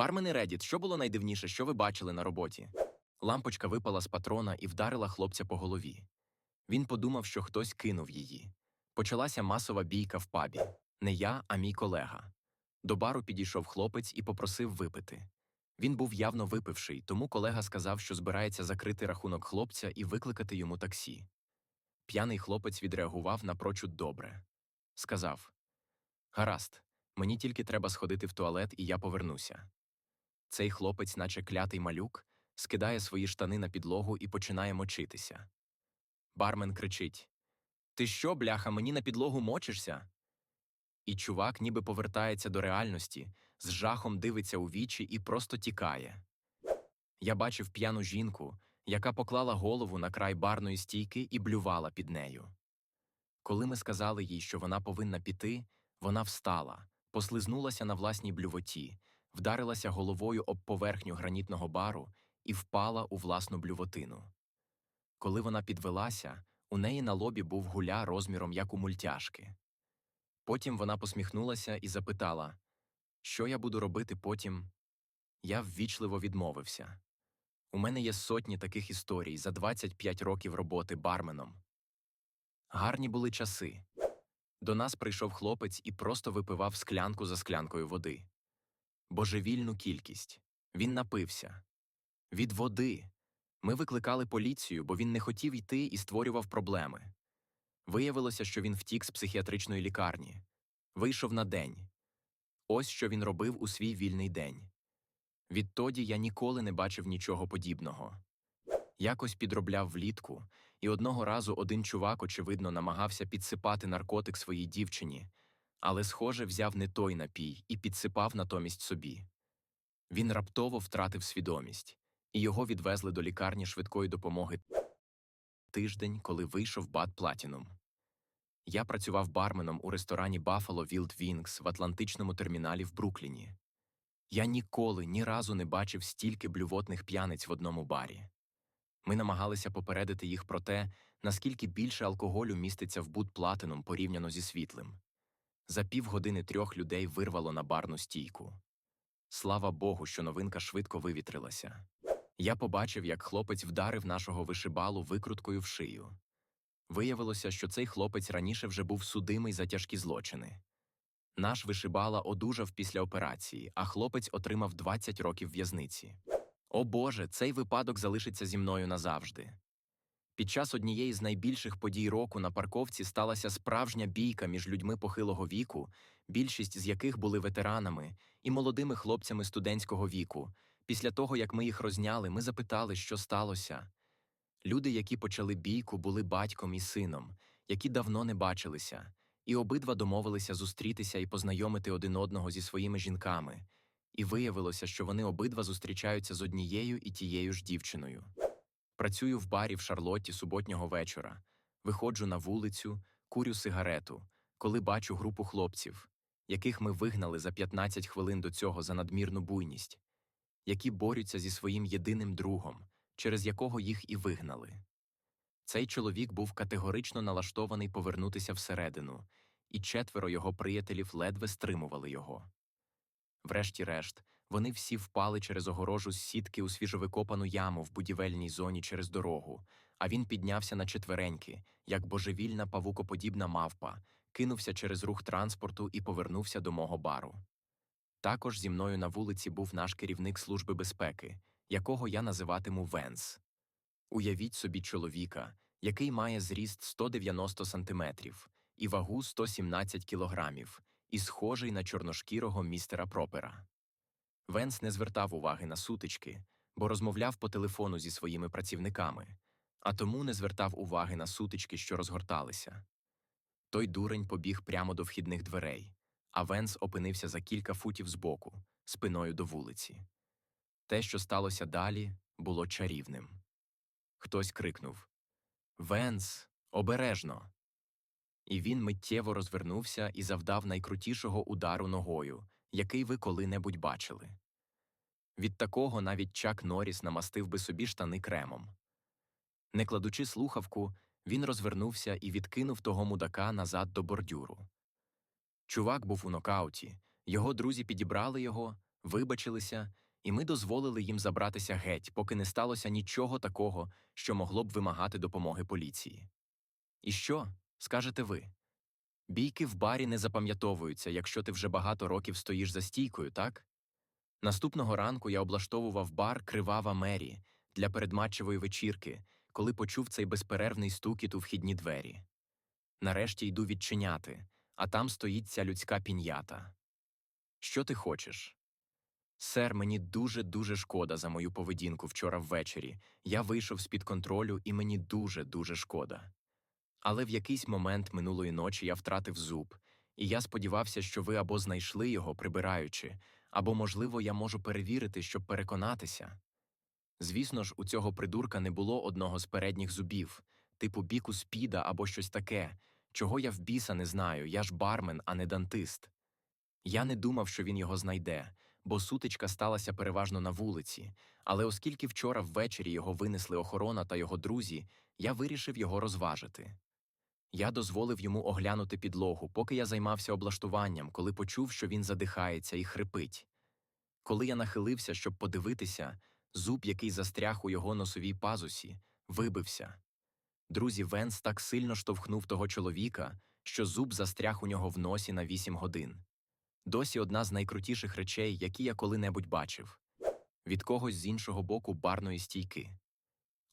Бармени Редіт, що було найдивніше, що ви бачили на роботі? Лампочка випала з патрона і вдарила хлопця по голові. Він подумав, що хтось кинув її. Почалася масова бійка в пабі. Не я, а мій колега. До бару підійшов хлопець і попросив випити. Він був явно випивший, тому колега сказав, що збирається закрити рахунок хлопця і викликати йому таксі. П'яний хлопець відреагував напрочуд добре. Сказав: Гаразд, мені тільки треба сходити в туалет, і я повернуся. Цей хлопець, наче клятий малюк, скидає свої штани на підлогу і починає мочитися. Бармен кричить: Ти що, бляха, мені на підлогу мочишся? І чувак ніби повертається до реальності, з жахом дивиться у вічі і просто тікає. Я бачив п'яну жінку, яка поклала голову на край барної стійки і блювала під нею. Коли ми сказали їй, що вона повинна піти, вона встала, послизнулася на власній блювоті, вдарилася головою об поверхню гранітного бару і впала у власну блювотину. Коли вона підвелася, у неї на лобі був гуля розміром як у мультяшки. Потім вона посміхнулася і запитала, що я буду робити потім. Я ввічливо відмовився. У мене є сотні таких історій за 25 років роботи барменом. Гарні були часи. До нас прийшов хлопець і просто випивав склянку за склянкою води. Божевільну кількість. Він напився. Від води. Ми викликали поліцію, бо він не хотів йти і створював проблеми. Виявилося, що він втік з психіатричної лікарні. Вийшов на день. Ось що він робив у свій вільний день. Відтоді я ніколи не бачив нічого подібного. Якось підробляв влітку, і одного разу один чувак, очевидно, намагався підсипати наркотик своїй дівчині, але, схоже, взяв не той напій і підсипав натомість собі. Він раптово втратив свідомість, і його відвезли до лікарні швидкої допомоги тиждень, коли вийшов Бад Платінум. Я працював барменом у ресторані Buffalo Wild Wings в Атлантичному терміналі в Брукліні. Я ніколи ні разу не бачив стільки блювотних п'яниць в одному барі. Ми намагалися попередити їх про те, наскільки більше алкоголю міститься в Буд Платинум порівняно зі світлим. За півгодини трьох людей вирвало на барну стійку. Слава Богу, що новинка швидко вивітрилася. Я побачив, як хлопець вдарив нашого вишибалу викруткою в шию. Виявилося, що цей хлопець раніше вже був судимий за тяжкі злочини. Наш вишибала одужав після операції, а хлопець отримав 20 років в'язниці. О Боже, цей випадок залишиться зі мною назавжди. Під час однієї з найбільших подій року на парковці сталася справжня бійка між людьми похилого віку, більшість з яких були ветеранами, і молодими хлопцями студентського віку. Після того, як ми їх розняли, ми запитали, що сталося. Люди, які почали бійку, були батьком і сином, які давно не бачилися, і обидва домовилися зустрітися і познайомити один одного зі своїми жінками, і виявилося, що вони обидва зустрічаються з однією і тією ж дівчиною. Працюю в барі в Шарлотті суботнього вечора, виходжу на вулицю, курю сигарету, коли бачу групу хлопців, яких ми вигнали за 15 хвилин до цього за надмірну буйність, які борються зі своїм єдиним другом, через якого їх і вигнали. Цей чоловік був категорично налаштований повернутися всередину, і четверо його приятелів ледве стримували його. Врешті-решт, вони всі впали через огорожу з сітки у свіжовикопану яму в будівельній зоні через дорогу, а він піднявся на четвереньки, як божевільна павукоподібна мавпа, кинувся через рух транспорту і повернувся до мого бару. Також зі мною на вулиці був наш керівник Служби безпеки, якого я називатиму Венс. Уявіть собі чоловіка, який має зріст 190 сантиметрів і вагу 117 кілограмів, і схожий на чорношкірого містера Пропера. Венс не звертав уваги на сутички, бо розмовляв по телефону зі своїми працівниками, а тому не звертав уваги на сутички, що розгорталися. Той дурень побіг прямо до вхідних дверей, а Венс опинився за кілька футів збоку, спиною до вулиці. Те, що сталося далі, було чарівним. Хтось крикнув Венс, обережно. І він миттєво розвернувся і завдав найкрутішого удару ногою, який ви коли-небудь бачили. Від такого навіть Чак Норріс намастив би собі штани кремом. Не кладучи слухавку, він розвернувся і відкинув того мудака назад до бордюру. Чувак був у нокауті, його друзі підібрали його, вибачилися, і ми дозволили їм забратися геть, поки не сталося нічого такого, що могло б вимагати допомоги поліції. І що, скажете ви? Бійки в барі не запам'ятовуються, якщо ти вже багато років стоїш за стійкою, так? Наступного ранку я облаштовував бар Кривава Мері для передматчевої вечірки, коли почув цей безперервний стукіт у вхідні двері. Нарешті йду відчиняти, а там стоїть ця людська пінята. Що ти хочеш? Сер, мені дуже дуже шкода за мою поведінку вчора ввечері. Я вийшов з-під контролю, і мені дуже дуже шкода. Але в якийсь момент минулої ночі я втратив зуб, і я сподівався, що ви або знайшли його, прибираючи, або, можливо, я можу перевірити, щоб переконатися. Звісно ж, у цього придурка не було одного з передніх зубів, типу біку спіда або щось таке, чого я в біса не знаю, я ж бармен, а не дантист. Я не думав, що він його знайде, бо сутичка сталася переважно на вулиці, але оскільки вчора ввечері його винесли охорона та його друзі, я вирішив його розважити. Я дозволив йому оглянути підлогу, поки я займався облаштуванням, коли почув, що він задихається і хрипить. Коли я нахилився, щоб подивитися, зуб, який застряг у його носовій пазусі, вибився. Друзі, Венс так сильно штовхнув того чоловіка, що зуб застряг у нього в носі на вісім годин. Досі одна з найкрутіших речей, які я коли-небудь бачив від когось з іншого боку барної стійки.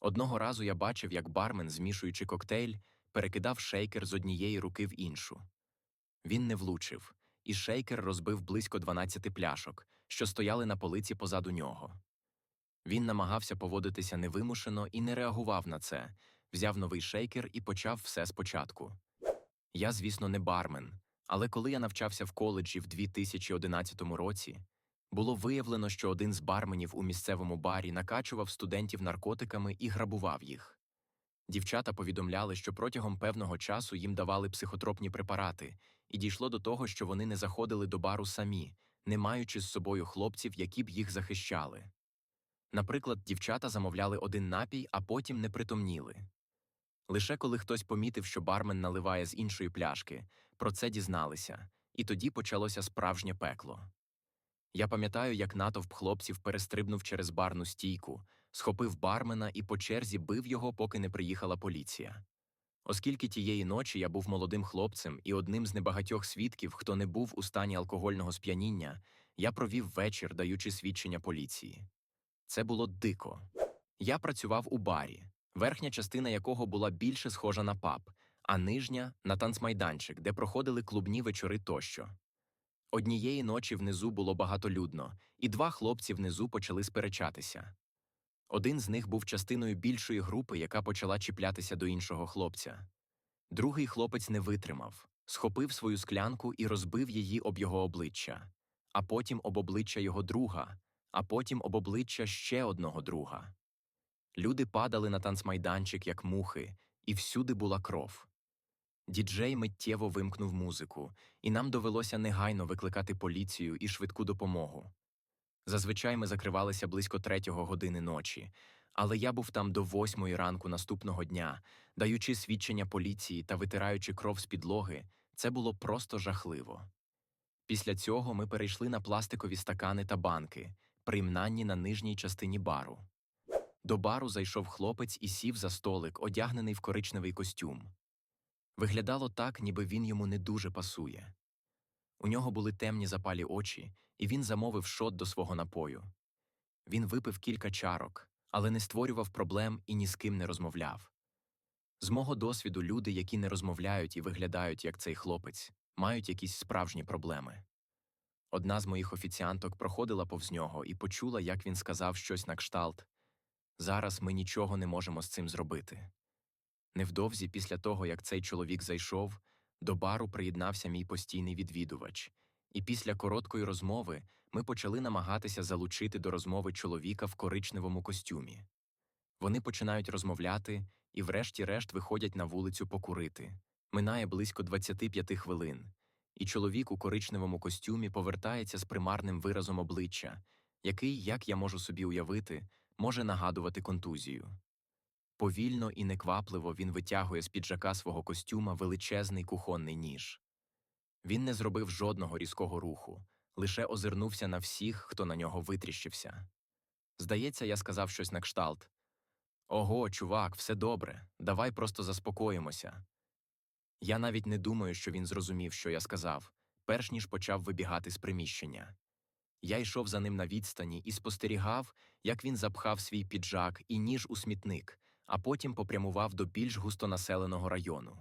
Одного разу я бачив, як бармен, змішуючи коктейль, перекидав шейкер з однієї руки в іншу. Він не влучив, і шейкер розбив близько 12 пляшок, що стояли на полиці позаду нього. Він намагався поводитися невимушено і не реагував на це, взяв новий шейкер і почав все спочатку. Я, звісно, не бармен, але коли я навчався в коледжі в 2011 році, було виявлено, що один з барменів у місцевому барі накачував студентів наркотиками і грабував їх. Дівчата повідомляли, що протягом певного часу їм давали психотропні препарати, і дійшло до того, що вони не заходили до бару самі, не маючи з собою хлопців, які б їх захищали. Наприклад, дівчата замовляли один напій, а потім не притомніли. Лише коли хтось помітив, що бармен наливає з іншої пляшки, про це дізналися, і тоді почалося справжнє пекло. Я пам'ятаю, як натовп хлопців перестрибнув через барну стійку, схопив бармена і по черзі бив його, поки не приїхала поліція. Оскільки тієї ночі я був молодим хлопцем і одним з небагатьох свідків, хто не був у стані алкогольного сп'яніння, я провів вечір, даючи свідчення поліції. Це було дико. Я працював у барі, верхня частина якого була більше схожа на паб, а нижня на танцмайданчик, де проходили клубні вечори тощо. Однієї ночі внизу було багатолюдно, і два хлопці внизу почали сперечатися. Один з них був частиною більшої групи, яка почала чіплятися до іншого хлопця. Другий хлопець не витримав, схопив свою склянку і розбив її об його обличчя, а потім об обличчя його друга, а потім об обличчя ще одного друга. Люди падали на танцмайданчик, як мухи, і всюди була кров. Діджей миттєво вимкнув музику, і нам довелося негайно викликати поліцію і швидку допомогу. Зазвичай ми закривалися близько третього години ночі, але я був там до восьмої ранку наступного дня, даючи свідчення поліції та витираючи кров з підлоги, це було просто жахливо. Після цього ми перейшли на пластикові стакани та банки, примнанні на нижній частині бару. До бару зайшов хлопець і сів за столик, одягнений в коричневий костюм. Виглядало так, ніби він йому не дуже пасує. У нього були темні запалі очі, і він замовив шот до свого напою. Він випив кілька чарок, але не створював проблем і ні з ким не розмовляв. З мого досвіду, люди, які не розмовляють і виглядають як цей хлопець, мають якісь справжні проблеми. Одна з моїх офіціанток проходила повз нього і почула, як він сказав щось на кшталт Зараз ми нічого не можемо з цим зробити. Невдовзі після того, як цей чоловік зайшов, до бару приєднався мій постійний відвідувач, і після короткої розмови ми почали намагатися залучити до розмови чоловіка в коричневому костюмі. Вони починають розмовляти і, врешті-решт, виходять на вулицю покурити. Минає близько 25 хвилин, і чоловік у коричневому костюмі повертається з примарним виразом обличчя, який, як я можу собі уявити, може нагадувати контузію. Повільно і неквапливо він витягує з піджака свого костюма величезний кухонний ніж. Він не зробив жодного різкого руху, лише озирнувся на всіх, хто на нього витріщився. Здається, я сказав щось на кшталт. Ого, чувак, все добре, давай просто заспокоїмося. Я навіть не думаю, що він зрозумів, що я сказав, перш ніж почав вибігати з приміщення. Я йшов за ним на відстані і спостерігав, як він запхав свій піджак і ніж у смітник, а потім попрямував до більш густонаселеного району.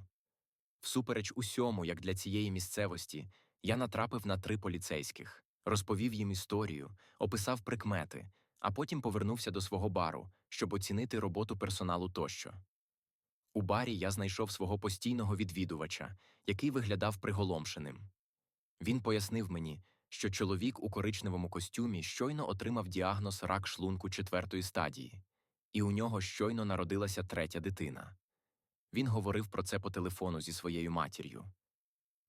Всупереч усьому, як для цієї місцевості, я натрапив на три поліцейських, розповів їм історію, описав прикмети, а потім повернувся до свого бару, щоб оцінити роботу персоналу тощо. У барі я знайшов свого постійного відвідувача, який виглядав приголомшеним. Він пояснив мені, що чоловік у коричневому костюмі щойно отримав діагноз рак шлунку четвертої стадії, і у нього щойно народилася третя дитина. Він говорив про це по телефону зі своєю матір'ю.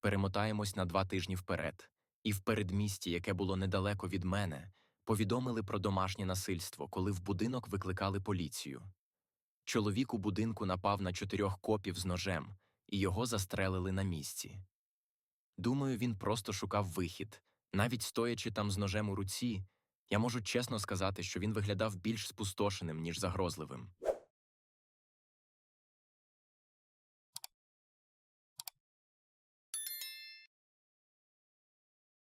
Перемотаємось на два тижні вперед, і в передмісті, яке було недалеко від мене, повідомили про домашнє насильство, коли в будинок викликали поліцію. Чоловік у будинку напав на чотирьох копів з ножем, і його застрелили на місці. Думаю, він просто шукав вихід. Навіть стоячи там з ножем у руці, я можу чесно сказати, що він виглядав більш спустошеним, ніж загрозливим.